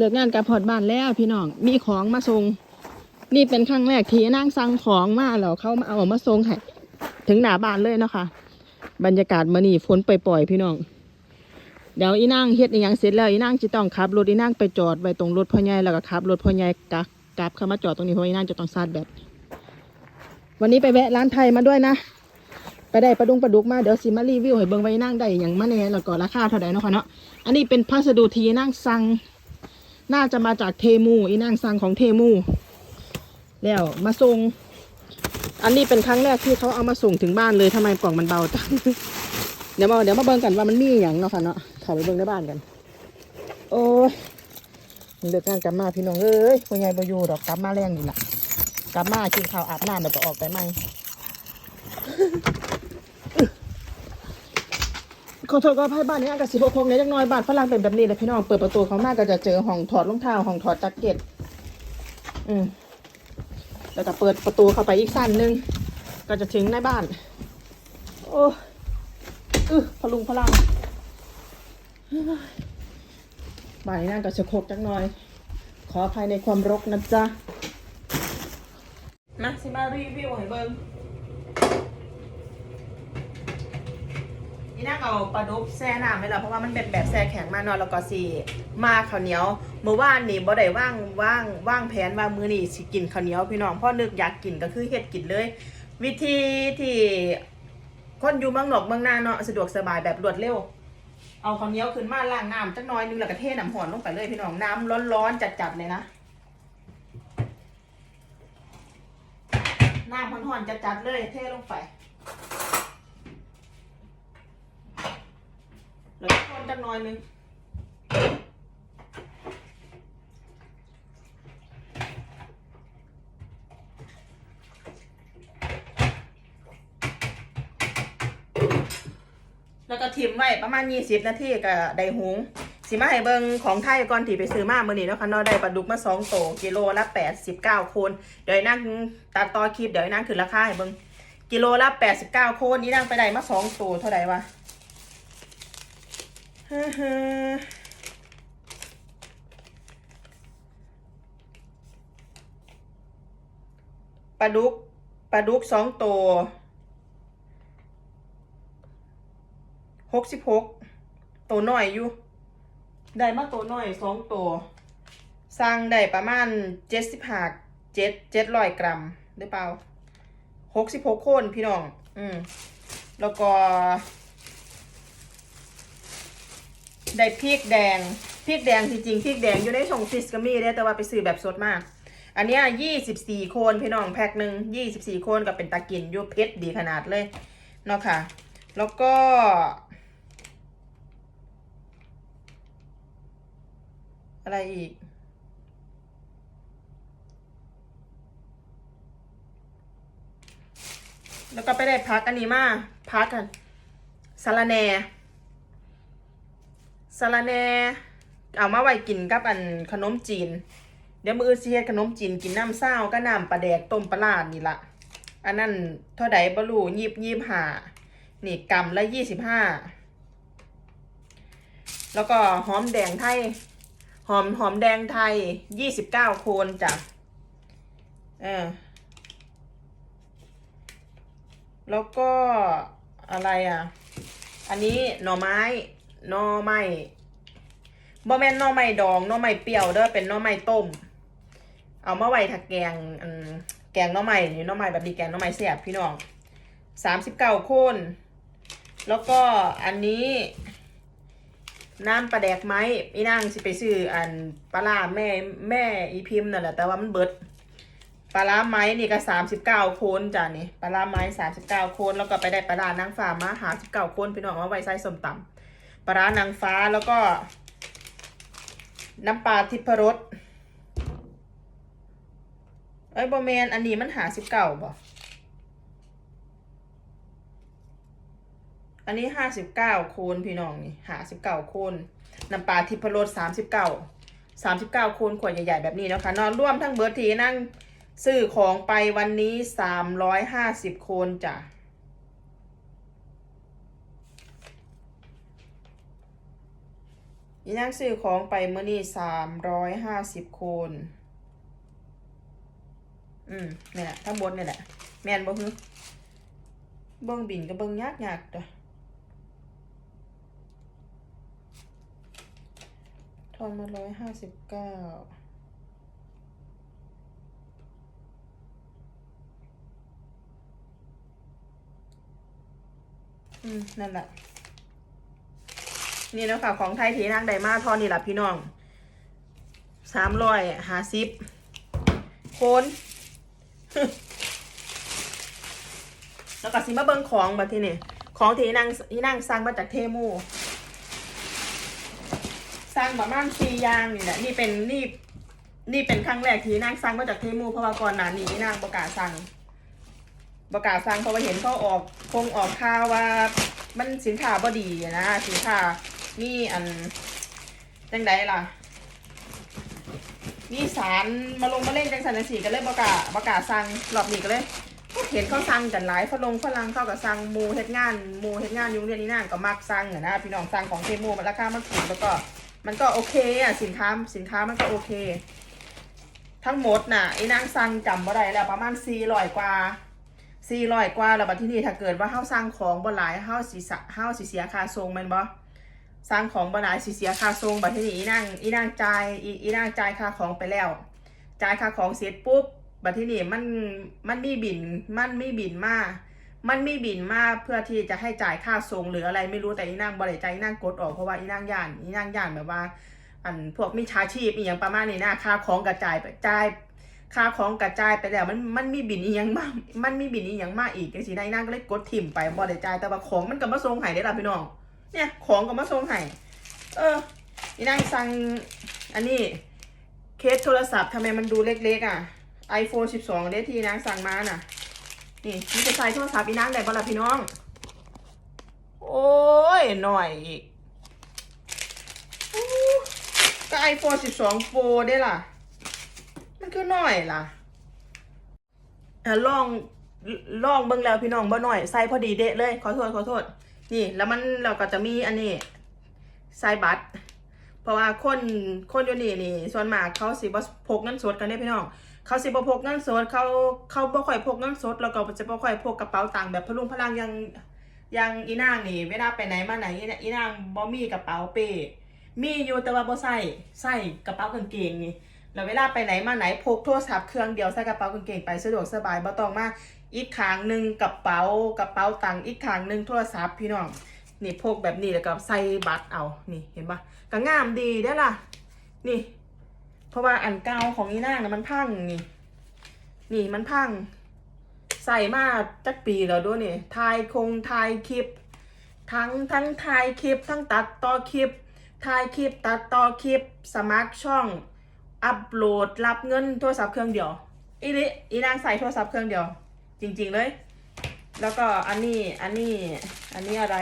เลิกงานกับพอดบ้านแล้วพี่น้อง มีของมาส่ง นี่เป็นครั้งแรกที่นางสั่งของมาแล้วเขามาเอามาส่งให้ถึงหน้าบ้านเลยเนาะคะบรรยากาศมื้อนี้ฝนปล่อยๆพี่น้อง เดี๋ยวอีนางเฮ็ดอหยังเสร็จแล้วอีนางจะต้องขับรถอีนางไปจอดไว้ตรงรถพ่อใหญ่แล้วก็ขับรถพ่อใหญ่กะกลับเข้ามาจอดตรงนี้เพราะอีนางจะต้องซาดแบตวันนี้ไปแวะร้านไทยมาด้วยนะไปได้ปลาดุงปลาดุกมาเดี๋ยวสิมารีวิวให้เบิ่งไว้นั่งได้อย่างมาแน่แล้วก็ราคาเท่าไหร่เนาะค่ะเนาะอันนี้เป็นพัสดุที่นั่งสั่ง น่าจะมาจากเทมูอีนั่งสั่งของเทมู แล้วมาส่ง อันนี้เป็นครั้งแรกที่เขาเอามาส่งถึงบ้านเลยทำไมกล่องมันเบาจังเดี๋ยวมาเดี๋ยวมาเบิ่งกันว่ามันมีอย่างเนาะค่ะเนาะเข้าไปเบิ่งในบ้านกัน โอ้ยเลือกงานกลับมาพี่น้องเอ้ยพ่อใหญ่บอยู่ดอกกลับมาแรงนี่ล่ะกลับมากินข้าวอาบน้ำแล้วก็ออกไปใหม่ ขอโทษก็ให้บ้านนี้อากาศสิบหกเนี่ยจักหน้อยบ้านฝรั่งเป็นแบบนี้เลยพี่น้องเปิดประตูเขามากก็จะเจอห้องถอดรองเท้าห้องถอดแจ็คเก็ตอืมแล้วก็เปิดประตูเข้าไปอีกสั้นนึง ก็จะถึงในบ้าน โอ้อือพลุงพลังบ้านนี้น่าก็จะโคกจักหน่อย ขออภัยในความรกนะจ๊ะ มาสิมารีวิวให้เบิ่ง นี่นั่งเอาปลาดุกแช่น้ำไว้แล้วเพราะว่ามันเป็นแบบแช่แข็งมากเนอนแล้วก็สีมาข้าวเหนียวเมื่อวานนี่บ่ได้ว่างว่างว่างแผนว่ามื้อนี้สิกินข้าวเหนียวพี่น้องพราะนึกอยากกินก็คือเฮ็ดกินเลย วิธีที่คนอยู่เมืองนอกเมืองนาเนาะสะดวกสบายแบบรวดเร็ว เอาข้าวเหนียวขึ้นมาล้างน้ำจักหน้อยนึงแล้วก็เทน้ำหอนลงไปเลยพี่น้องน้ำร้อนๆจัดๆเลยนะน้ำร้อนๆจัดๆเลยเทลงไป แล้วก็คน จักหน้อยนึงแล้วก็ทิมไว้ประมาณ 20 นาทีก็ได้หุง สิมาให้เบิงของไทยก่อนที่ไปซื้อมาเมื่อนี้เนาะค่ะเนาะได้ปลาดุกมา2โตกิโลละ 89โคน เดี๋ยวไอ้นั่งตัดต่อคลิปเดี๋ยวไอ้นั่งคือราคาให้เบิงกิโลละ 89โคนนี่นั่งไปได้มา2โตเท่าไหร่วะ ฮ่าฮ่าปลาดุกปลาดุกสองตัวหกสิบหกตัวน้อยอยู่ ได้มาตัวน้อยสองตัวสร้างได้ประมาณเจ็ดสิบห้าเจ็ดเจ็ดร้อยกรัมหรือเปล่าหกสิบหกคนพี่น้อง อืม แล้วก็ ได้พริกแดงพริกแดงจริงๆพริกแดงอยู่ในชงฟิสก็มีได้แต่ว่าไปซื้อแบบสดมาก อันเนี้ยี่สิบสี่โคนพี่น้องแพ็คหนึ่งยี่สิบสี่โคนก็เป็นตากินอยูเพชรดีขนาดเลยเนาะค่ะ แล้วก็อะไรอีก แล้วก็ไปได้พักอันนี้มาพักกันสารแน สาระแน่เอามาไว้กินกับอันขนมจีน เดี๋ยวมืออนสิเฮ็ดขนมจีนกินน้ำเศร้าก็น้ำปลาแดกต้มปลาลาดนี่ละอันนั้นเท่าใดบรูยีบยีบหานี่กำละยี่สิบห้าแล้วก็หอมแดงไทย หอมหอมแดงไทยยี่สิบเก้าโคนจ้ะเออแล้วก็อะไรอะ อันนี้หน่อไม้ น่อไม้บ่แม่นน่อไม้ดองน่อไม้เปรี้ยวเด้อเป็นน่อไม้ต้ม เอามาไว้ถักแกงแกงน่อไม้นี่น่อไม้แบบนี้แกงน่อไม้เสียบพี่น้องสามสิบเก้าคน แล้วก็อันนี้ น้ำปลาแดกไม้อีนางสิไปซื้ออันปลาร้าแม่แม่อีพิมพ์นั่นแหละแต่ว่ามันเบิดปลาร้าไม้นี่ก็สามสิบเก้าโคนจ้ะนี่ปลาร้าไม้สามสิบเก้าโคนแล้วก็ไปได้ปลาร้านางฟ้ามาหาสิบเก้าโคนพี่น้องเอาไว้ใส่สมตำ ปลานางฟ้าแล้วก็ น้ำปลาทิพรสเอ้ยบอแมนอันนี้มันหาสิบเก้าบ่อันนี้ห้าสิบเก้าโคนพี่น้องนี่หาสิบเก้าโคนน้ำปลาทิพรสสามสิบเก้าสามสิบเก้าโคนขวดใหญ่ๆแบบนี้นะคะนอนร่วมทั้งเบิร์ทีนั่งซื้อของไปวันนี้สามร้อยห้าสิบโคนจ้ะ ออีนางซื้อของไปเมื่อนี่สามร้อยห้าสิบคน อืมนี่แหละทั้งหมดนี่แหละ แมนบ่ฮึเบิ่งบินก็เบิ่งยากยากๆเด้อทอนมาร้อยห้าสิบเก้าอืม นั่นแหละ นี่นะค่ะของไทยทีนางไดมาทอนนี่แหละพี่น้องสามร้อยห้าสิบโคนแล้วก็สิมาเบิ่งของบัดทีนี่ของที่นางที่นางสั่งมาจากเทมูสั่งประมาณสี่ยางนี่แหละนี่เป็นนี่นี่เป็นครั้งแรกที่นางสั่งมาจากเทมูเพราะว่าก่อนหน้านี้นางประกาศสั่งประกาศสั่งเพราะว่าเห็นเขาออกคงออกข่าวว่ามันสินค้าบ่ดีนะสินค้า นี่อันจังไดล่ะมีสารมาลงมาเล่นจังสันสีก็เลยประกล้าประกาศสั่งรอบนี้ก็เลยเห็นเขาสั่งกันหลายฝรั่งฝรั่งเข้ากับสั่งหมูเฮ็ดงานหมูเฮ็ดงานยุ่งเรียนนี่นั่นก็มักสั่งอนะพี่น้องสั่งของเทมูมันราคามันถูกแล้วก็มันก็โอเคอะสินค้าสินค้ามันก็โอเค ทั้งหมดน่ะไอ้นางสั่งจำบ่ได้แล้วประมาณ400กว่า400กว่าแล้วบัดที่นี่ถ้าเกิดว่าเฮาสั่งของบ่หลายเฮาสิสะเฮาสิเสียค่าส่งแม่นบ่ สั่งของบ่หลายสิเสียค่าส่งบัดที่นี่อีนางอีนางจ่ายอีอีนางจ่ายค่าของไปแล้ว จ่ายค่าของเสร็จปุ๊บบัดที่นี่มันมันมีบินมันมีบินมามันมีบินมาเพื่อที่จะให้จ่ายค่าส่งหรืออะไรไม่รู้แต่อีนางบริใจายอีนางกดออกเพราะว่าอีนางย่านอีนางย่านแบบว่า อันพวกมิจฉาชีพอีหยังประมาณนี้นะค่าของกระจายไปจ่ายค่าของกระจายไปแล้วมันมันมีบินอีหยังมากมันมีบินอีหยังมากอีกจังซี่นะอีนางก็เลยกดถิ่มไปบ่ได้จ่ายแต่ว่าของมันก็มาส่งให้ได้ละพี่น้อง เนี่ย ของก็มาส่งให้เอออีนางสั่งอันนี้เคสโทรศัพท์ทำไมมันดูเล็กๆอะ iPhone 12 เดที่นางสั่งมาน่ะ นี่มันจะใส่โทรศัพท์อีนางได้บ่ล่ะพี่น้อง โอ้ย หน่อยอีกอู้ก็ iPhone 12 Pro ได้ล่ะ มันก็หน่อยล่ะอะลองลองเบิ่งแล้วพี่น้องบ่หน่อย ใส่พอดีเดะเลย ขอโทษ ขอโทษ นี่แล้วมันเราก็จะมีอันนี้ใส่บัตเพราะว่าคนคนอยู่นี่นี่ส่วนมากเขาสิบ่พกเงินสดกันเด้พี่น้องเขาสิบ่พกเงินสดเขาเขาบ่ค่อยพกเงินสดแล้วก็จะบ่ค่อยพกกระเป๋าตังค์แบบพลุงพลังยังยังอีนางนี่เวลาไปไหนมาไหนอีอีนางบ่มีกระเป๋าเป้มีอยู่แต่ว่าบ่ใส่ใส่กระเป๋ากางเกงนี่แล้วเวลาไปไหนมาไหนพกโทรศัพท์เครื่องเดียวใส่กระเป๋ากางเกงไปสะดวกสบายบ่ต้องมา อีกขางหนึ่งกระเป๋ากระเป๋าตังค์อีกขางหนึ่งโทรศัพท์พี่น้องนี่พกแบบนี้แล้วก็ใส่บัตรเอานี่เห็นปะก็งามดีได้ล่ะ นี่ เพราะว่าอันเก่าของอีนางนะมันพังนี่ นี่มันพัง ใส่มาจักปีแล้วด้วยนี่ถ่ายคงถ่ายคลิป ทั้งทั้งถ่ายคลิป ทั้งตัดต่อคลิปถ่ายคลิปตัดต่อคลิป สมัครช่อง อัปโหลดรับเงินโทรศัพท์เครื่องเดียวอีลิอีนางใส่โทรศัพท์เครื่องเดียว จริง ๆเลย แล้วก็อันนี้อันนี้อันนี้อะไร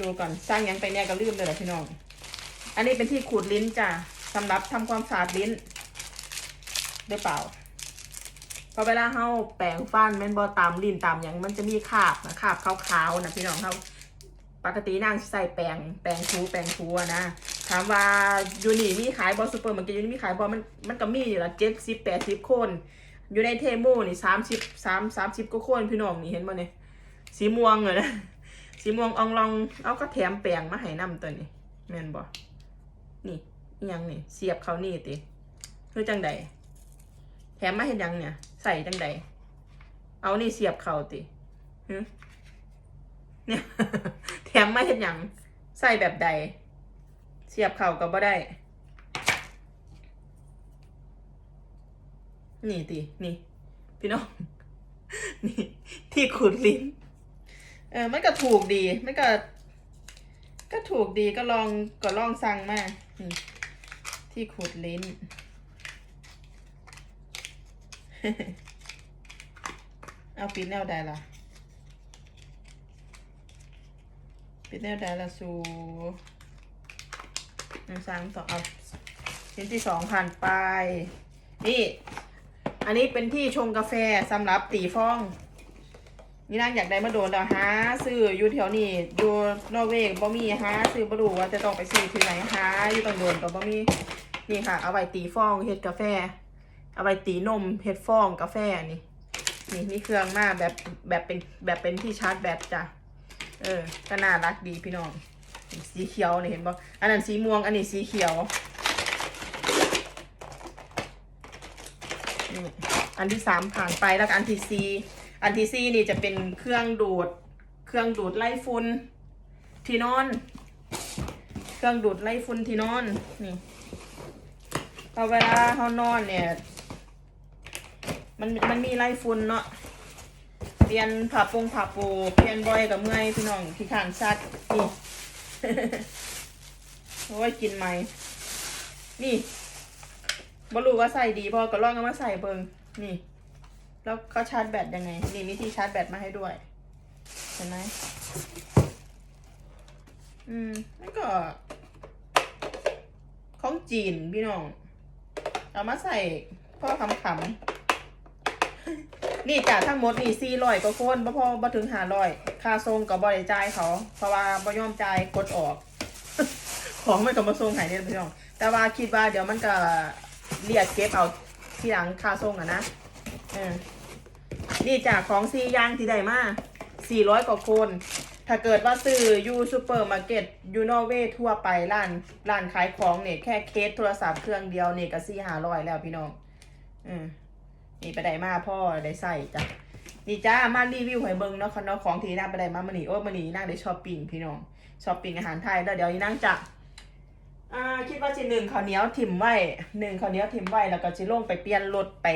ดูก่อนสร้างยังไปเนี่ยก็ลืมเลยแหละพี่น้อง อันนี้เป็นที่ขูดลิ้นจ้ะสำหรับทำความสะอาดลิ้นได้เปล่าพอเวลาเฮาแปรงฟันแม่นบอตามลิ้นตามหยังมันจะมีคราบนะคราบขาวๆนะพี่น้องเขาปกตินางใส่แปรงแปรงทูแปรงทูนะถามว่ายูนี่มีขายบอซูเปอร์มันก็ยูนี่มีขายบอมันมันก็มีอยู่ละเจ็ดสิบแปดสิบคน อยู่ในเทมูนี่สามสิบสามสามสิบก็คนพี่น้องนี่เห็นบ่เนี่ยสีม่วงเลยนะสีม่วงอองลองเอาก็แถมแปลงมาให้นำตัวนี้แม่นบ่นี่ยังนี่เสียบเขานี่ติคือจังใดแถมมาเห็นยังเนี่ย ใส่จังใดเอานี่เสียบเขาติเนี่ยแถมมาเห็นยังใส่แบบใด เสียบเข่าก็บ่ได้ นี่ตินี่ พี่น้อง นี่ ที่ขูดลิ้น เออ มันก็ถูกดี มันก็ ก็ถูกดีก็ลองก็ลองสั่งมานี่ ที่ขูดลิ้น เอาปิดแนวใดล่ะปิดแนวใดล่ะสูหนึ่งสามสองเอาชิ้นที่สองผ่านไป นี่ อันนี้เป็นที่ชงกาแฟสำหรับตีฟอง นี่นางอยากได้มาโดนแล้วหาซื้ออยู่แถวนี้อยู่นอร์เวย์บ่มีหาซื้อบ่รู้ว่าจะต้องไปซื้อที่ไหนหาอยู่ต้องโดนก็บ่มีนี่ค่ะ เอาไว้ตีฟองเฮ็ดกาแฟ เอาไว้ตีนมเฮ็ดฟองกาแฟนี่นี่มีเครื่องมากแบบแบบเป็นแบบเป็นที่ชาร์จแบตจ้ะเออก็น่ารักดีพี่น้อง สีเขียวนี่เห็นบ่อันนั้นสีม่วงอันนี้สีเขียว นี่อันที่สามผ่านไปแล้วอันที่สี่อันที่สี่นี่จะเป็นเครื่องดูด เครื่องดูดไล่ฝุ่นที่นอน เครื่องดูดไล่ฝุ่นที่นอนนี่พอเวลาเขานอนเนี่ย มันมันมีไล่ฝุ่นเนาะเปลี่ยนผ้าปงผ้าปูเปลี่ยนบ่อยกับเมื่อยพี่น้องขี้ขานซัดนี่โอ้ยกินไหมนี่ บรู้ว่าใส่ดีพอก็ลองเอามาใส่เบิงนี่ แล้วก็ชาร์จแบตยังไง นี่มีที่ชาร์จแบตมาให้ด้วย เห็นไหมอืมแล้วก็ ของจีนพี่น้อง เอามาใส่พ่อคำขำนี่จ่าทั้งหมดนี่สี่ร้อยกว่าคนบ่พอบ่ถึงหาร้อยค่าทรงกับบริจ่ายเขา เพราะว่าบ่ยอมจ่ายกดออก ของไม่ก็มาส่งให้เนี่ยพี่น้อง แต่ว่าคิดว่าเดี๋ยวมันก็ เรียกเก็บเอาที่หลังค่าส่งอะนะเออนี่จากของซียางที่ได้มาสี่ร้อยกว่าคน ถ้าเกิดว่าซื้อยูซูเปอร์มาร์เก็ตยูโนเวทั่วไปร้านร้านขายของเนี่ยแค่เคสโทรศัพท์เครื่องเดียวเนี่ยก็สี่ห้าร้อยแล้วพี่น้องอืมนี่ไปได้มาพ่อได้ใส่จ้ะนี่จ้ามารีวิวให้เบิงเนาะค่ะเนาะของที่น่าไปได้มามันนี่โอ้มันนี่น่าได้ช้อปปิ้งพี่น้องช้อปปิ้งอาหารไทยแล้วเดี๋ยวอีนั่งจะ อ่าคิดว่าจะหนึ่งข้าวเหนียวถิ่มไว้หนึ่งข้าวเหนียวถิ่มไว้แล้วก็จะลงไปเปลี่ยนรถไป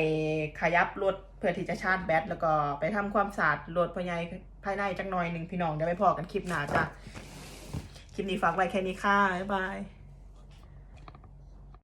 ขยับรถเพื่อที่จะชาร์จแบตแล้วก็ไปทำความสะอาดรถภายในภายในจักหน่อยหนึ่งพี่น้องเดี๋ยวไปพอกันคลิปหน้าจ้ะคลิปนี้ฝากไว้แค่นี้ค่ะบ๊ายบาย